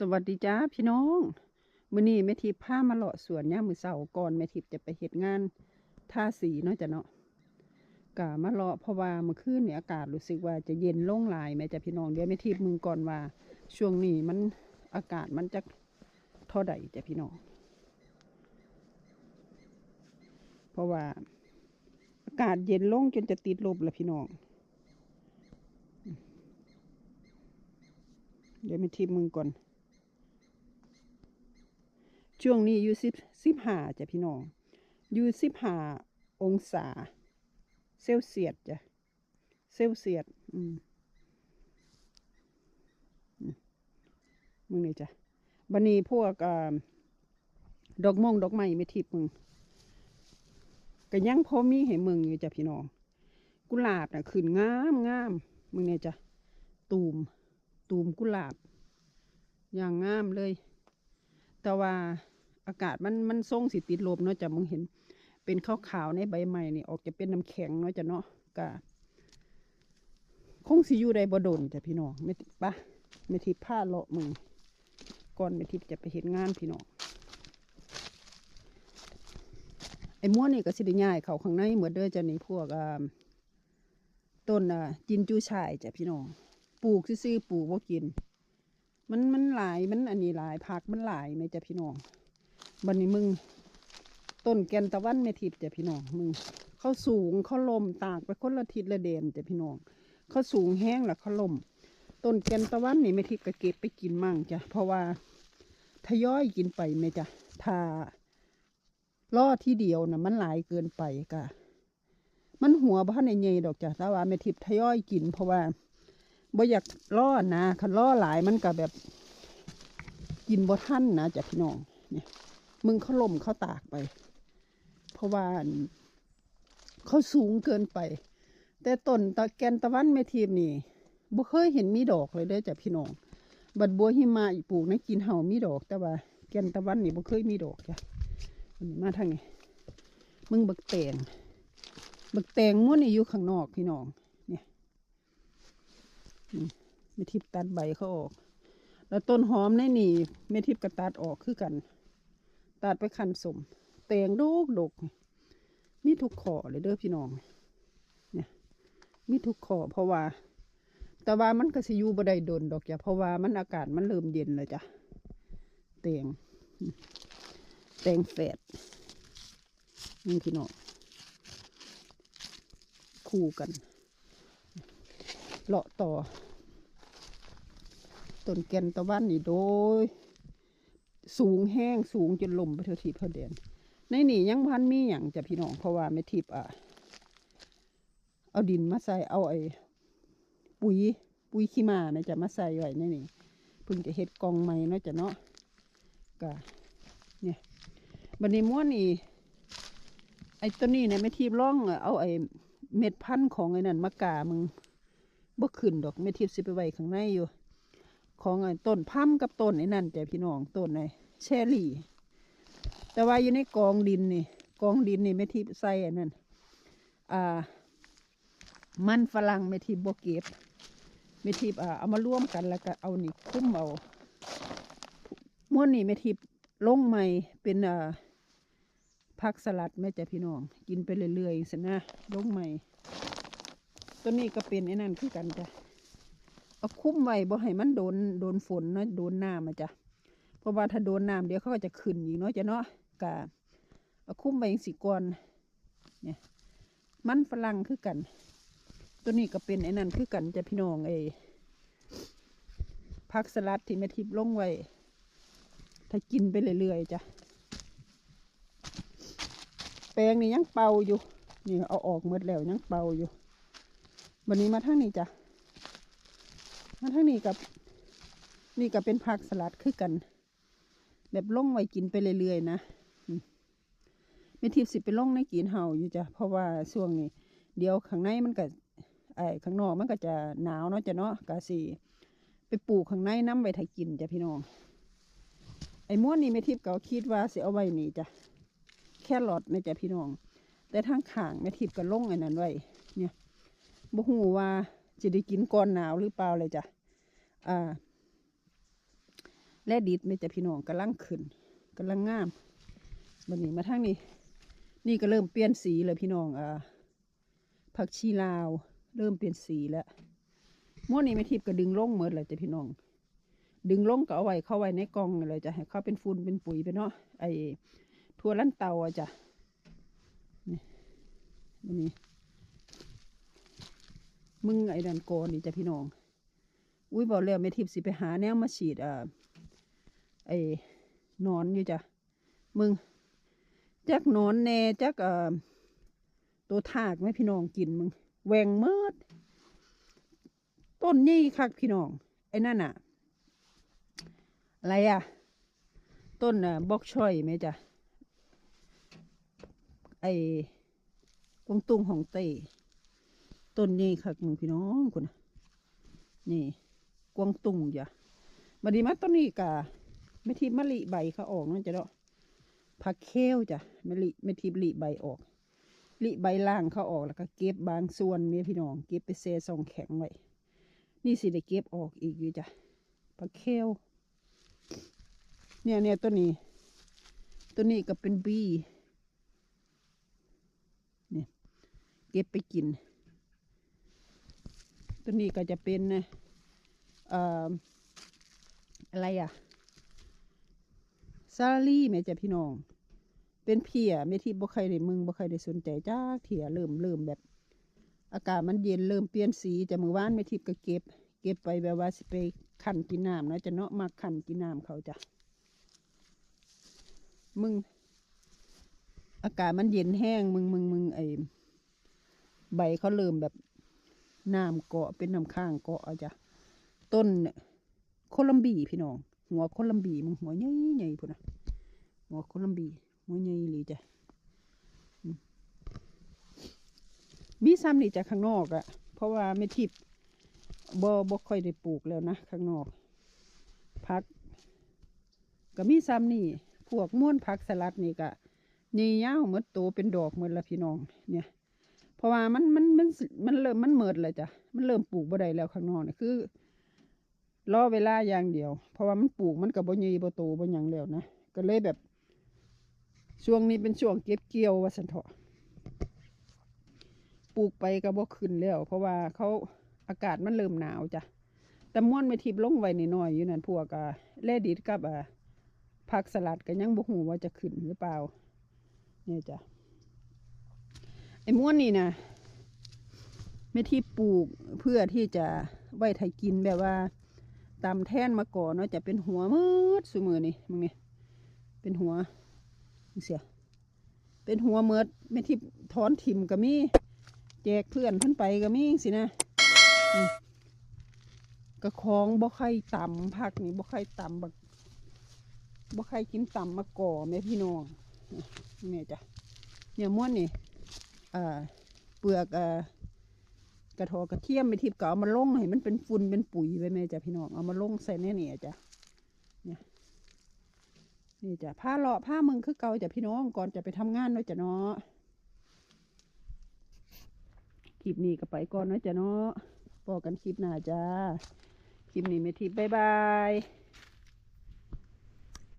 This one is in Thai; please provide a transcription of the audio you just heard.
สวัสดีจ้าพี่น้องมื้อนี้แม่ทิพย์พามาเลาะสวนย่ามือเช้าก่อนแม่ทิพย์จะไปเฮ็ดงานทาสีเนาะจ้ะเนาะกะมาเลาะเพราะว่าเมื่อคืนเนี่ยอากาศรู้สึกว่าจะเย็นลงหลายแม่จ้ะพี่น้องเดี๋ยวแม่ทิพย์มึงก่อนว่า ช่วงนี้มันอากาศมันจะเท่าใดจ้ะพี่น้อง เพราะว่า อากาศเย็นลงจนจะติดลบแล้วพี่น้องเดี๋ยวม่ทิพย์มึงก่อน ช่วงนี้อยู่สิบสิบห้าจ้ะพี่น้องอยู่สิบห้าองศา เซลเซียสจ้ะเซลเซียสอืมมึงนี่จ้ะบันนี้พวกอดอกมงดอกไม้ไม่ทิพมึงก็ยังพอมีให้มึงอยู่จ้ะพี่น้อง กุหลาบน่ะขึ้นงามงามมึงเนี่ยจ้ะตูม ตูมกุหลาบ อย่างงามเลย แต่ว่า อากาศมันมันทรงสิติดลมเนาะจ้ะมึงเห็น เป็นขาวๆในใบไม้นี่ออกจะเป็นน้ำแข็งเนาะจ้ะเนาะกะคงสิอยู่ได้บ่โดนจ้ะพี่น้องไม่ติปะไม่ทิพผ้าเลาะมึงก่อนไม่ทิพจะไปเห็นงานพี่น้องไอ้ม้วนนี่ก็สิได้ย้ายเขาข้างในเหมือนเด้อจ้ะนี่พวกอ่าต้นอ่าจินจูชายจ้ะพี่น้องปลูกซื่อๆปลูกบ่กิน มันมันหลายมันอันนี้หลายผักมันหลายไหมจ้ะพี่น้อง บันนี้มึง ต้นแกนตะวันเมทิพย์จ้ะพี่น้องมึงเขาสูงเขาลมตากไปคนละทิศละเดนจ้ะพี่น้องเขาสูงแห้งแล้วเขาลมต้นแกนตะวันนี่เมทิพย์ก็เก็บไปกินมั่งจ้ะเพราะว่าทยอยกินไปไหมจ้ะถ้าล่อที่เดียวนะมันหลายเกินไปกะมันหัวบ้านในใหญ่ดอกจ้ะแต่ว่าเมทิพย์ทยอยกิน เพราะว่าบ่อยากล่อนะคันล่อหลายมันก็แบบกินบ่ทันนะจ้ะพี่น้องเนี่ย มึงเขาล่มเขาตากไป เพราะว่าเขาสูงเกินไป แต่ต้นตะแกนตะวันเมทีมนี่บ่เคยเห็นมีดอกเลยเด้อจ้ะพี่น้อง บัดบัวหิมาอีปลูกในกินเห่ามีดอก แต่ว่าแกนตะวันนี่บ่เคยมีดอกจ้ะอันมาทางนี้มึงบักแตงบักแตงม้วนนี่อยู่ข้างนอกพี่น้องเมทิพตัดใบเขาออก แล้วต้นหอมในนี่เมทิพก็ตัดออกคือกัน ตัดไปคันสมแตงดกดกมีทุกขอเลยเด้อพี่น้องเนี่ยมีทุกขอเพราะว่า แต่ว่ามันก็สิอยู่บ่ได้โดนดอกจ้ะเพราะว่ามันอากาศมันเริ่มเย็นแล้วจ้ะแตงแตงแฝดนี่พี่น้องคู่กันเลาะต่อต้นแกนตะวันนี่โดย สูงแห้งสูงจนลมไปเทอทีเทอเดนในนี่ยังพันมีอย่างจะพี่น้องเพราะว่าไม่ทิพอะเอาดินมาใส่เอาไอ้ปุ๋ยปุ๋ยขี้มานะจะมาใส่ไว้ในนี่เพิ่งจะเฮ็ดกองใหม่เนาะจะเนาะกะเนี่ยบันนี้ม้วนนี่ไอ้ตัวนี้เนี่ยไม่ทิพร่องอะเอาไอ้เม็ดพันธุ์ของไอ้นั่นมากามึงบ่ขึ้นดอกไม่ทิพสิไปไว้ข้างในอยู่ ของไอ้ต้นพัมกับต้นไอ้นั่นจ้ะพี่น้องต้นไอ้เชอรี่ แต่ว่าอยู่ในกองดินนี่กองดินนี่ไม่ทิพย์ใส่อันนั้นอ่า มันฝรั่งไม่ทิพย์บ่เก็บไม่ทิพอ่าเอามาร่วมกันแล้วก็เอานี่คุ้มเอาม้วนนี่ไม่ทิพลงใหม่เป็นอ่าผักสลัดแม่จ้ะพี่น้อง กินไปเรื่อยๆสินะลงใหม่ ตัวนี้ก็เป็นไอ้นั่นคือกันจ้ะ เอาคุ้มไว้บ่ให้มันโดนโดนฝนเนาะโดนน้ำอะจ้ะเพราะว่าถ้าโดนน้ำเดี๋ยวเขาก็จะขึ้นอีกเนาะจ้ะเนาะกะเอาคุ้มไว้สีก่อนเนี่ยมันฝรั่งคือกัน ตัวนี้ก็เป็นไอ้นั่นคือกันจะพี่น้องไอ้ผักสลัดที่แม่ทิพย์ลงไว้ ถ้ากินไปเรื่อยๆจ้ะแปลงนี่ยังเป่าอยู่นี่เอาออกหมดแล้วยังเป่าอยู่วันนี้มาทางนี้จ้ะ มาทางนี้กับนี่ก็เป็นผักสลัดคือกัน แบบล่องไว้กินไปเรื่อยๆนะอืมไม่ทิพสิไปล่องในกินเห่าอยู่จ้ะเพราะว่าช่วงนี้ เดี๋ยวข้างในมันก็ไอ้ข้างนอกมันก็จะหนาวเนาะจ้ะเนาะกะสีไปปลูกข้างในน้ำไว้ถ้ากินจ้ะพี่น้อง ไอ้ม้วนนี่ไม่ทิพก็คิดว่าสิเอาไว้นี่จ้ะแค่หลอดนะจ้ะพี่น้อง แต่ทางข้างแม่ทิพก็ล่องไอ้นั้นไว้เนี่ยบ่ฮู้ว่า จะได้กินก่อนหนาวหรือเปล่าเลยจ้ะอ่า และดิดไม่จะพี่น้องกำลังขึ้นกำลังงามบันนี้มาทางนี้ นี่ก็เริ่มเปลี่ยนสีเลยพี่น้องอ่าผักชีลาว เริ่มเปลี่ยนสีแล้วม้วนนี้ไม่ทิพย์ก็ดึงลงเหมือนเลยจ้ะพี่น้อง ดึงลงก็เอาไว้เข้าไว้ในกล่องเลยจะให้เขาเป็นฝุ่นเป็นปุ๋ยไปเนาะไอ้ทั่วลั่นเตาอะจ้ะนี่บันนี้ มึงไอ้ดันโกอนี่จ้ะพี่น้อง อุ้ยบอกแล้วไม่ทิพสิไปหาแนวมาฉีดอ่าไอ้นอนอยู่จ้ะ มึงจักนอนแน่จักเอ่อตัวทากไหมพี่น้องกินมึงแหวงเมิดต้นนี่คักพี่น้อง ไอ้นั่นอะอะไรอะต้นอะบอกช่อยไหมจ้ะไอ้กวงตุ้งของเต้ ต้นนี่คักมึงพี่น้องคุณน่ะนี่ กวางตุ้งจ้ะบัดนี้มาต้นนี้กะไม่ทีมะลิใบเขาออกนั่นจะเนาะผักเคลจ้ะม่ลิไม่ทิบลิใบออกลิใบล่างเขาออกแล้วก็เก็บบางส่วนเนี่ยพี่น้องเก็บไปเซซองแข็งไว้นี่สิได้เก็บออกอีกอยู่จ้ะผักเคลเนี่ยเนี่ยตัวนี้ตัวนี้ก็เป็นบีเนี่ยเก็บไปกิน ตัวนี้ก็จะเป็นอะไรอะซาลี่แม่จ้ะพี่น้อง เป็นเพียไม่ที่บ่ใครได้มึงบ่ใครได้สนใจจ้าเถียเริ่มเริ่มแบบ อากาศมันเย็นเริ่มเปลี่ยนสีจากมือวานไม่ทิพก็เก็บ เก็บไปแบบว่าสิไปขันกินน้ำนะจะเนาะมาขันกินน้ำเขาจ้ะมึง อากาศมันเย็นแห้งมึงมึงมึงไอใบเขาเริ่มแบบ น้ำเกาะเป็นน้ำข้างเกาะอะจ้ะต้นเนี่ยโคลัมบีพี่น้อง หัวโคลัมบีมึงหัวใหญ่ใหญ่พุ่นนะหัวโคลัมบีหัวใหญ่เลยจ้ะมีซ้ำนี่จากข้างนอกอะเพราะว่าไม่ทิพบ่บ่ค่อยได้ปลูกแล้วนะข้างนอกพักก็มีซ้ำนี่พวกม้วนผักสลัดนี่ก็ใหญ่ยาวเหมือนโตเป็นดอกเหมือนละพี่น้องเนี่ย ราะว่ามันมันมันมันเริ่มมันเมิดเลยจ้ะมันเริ่มปลูกบ่ได้แล้วข้างนอกเนี่ยคือรอเวลาอย่างเดียว เพราะว่ามันปลูกมันกับบ่ใหญ่บ่โตบ่หยังแล้วนะก็เลยแบบ ช่วงนี้เป็นช่วงเก็บเกี่ยวว่าสันเถาะปลูกไปก็บ่ขึ้นแล้ว เพราะว่าเขาอากาศมันเริ่มหนาวจ้ะแต่ม่วนไม่ทิพลงไว้นิดหน่อยอยู่นั่นพวกอะแลดิดกับอะผักสลัดก็ยังบ่ฮู้ว่าจะขึ้นหรือเปล่าเนี่ยจ้ะ ไอ้ม่วนนี่นะไม่ที่ปลูกเพื่อที่จะไว้ไทยกินแบบว่าตำแท่นมาก่อนเนาะจะเป็นหัวมืดสมือนี่มึงนี่เป็นหัวเสียเป็นหัวเมืดไม่ที่ถอนถิ่มก็มีแจกเพื่อนเพิ่นไปก็มีสินะกระคองบ่ใครตำผักนี่บ่ใครตำบักบ่ใครกินตำมาก่อแม่พี่น้องเนี่จ้ะเนี่ยม้วนนี่ เปลือกกระทอกระเทียมไปทิพก็เอามาลงให้มันเป็นฝุ่นเป็นปุ๋ยไปแม่จ้ะพี่น้องเอามาลงใส่ในนี่จ้ะเนี่ยนี่จ้ะผ้าเลาะผ้ามึงคือเก่าจ้ะพี่น้องก่อนจะไปทำงานเนาะจ้ะเนาะคลิปนี้ก็ไปก่อนเนาะจ้ะเนาะพอกกันคลิปหน้าจ้าคลิปนี้ไม่ทิพย์บ๊ายบาย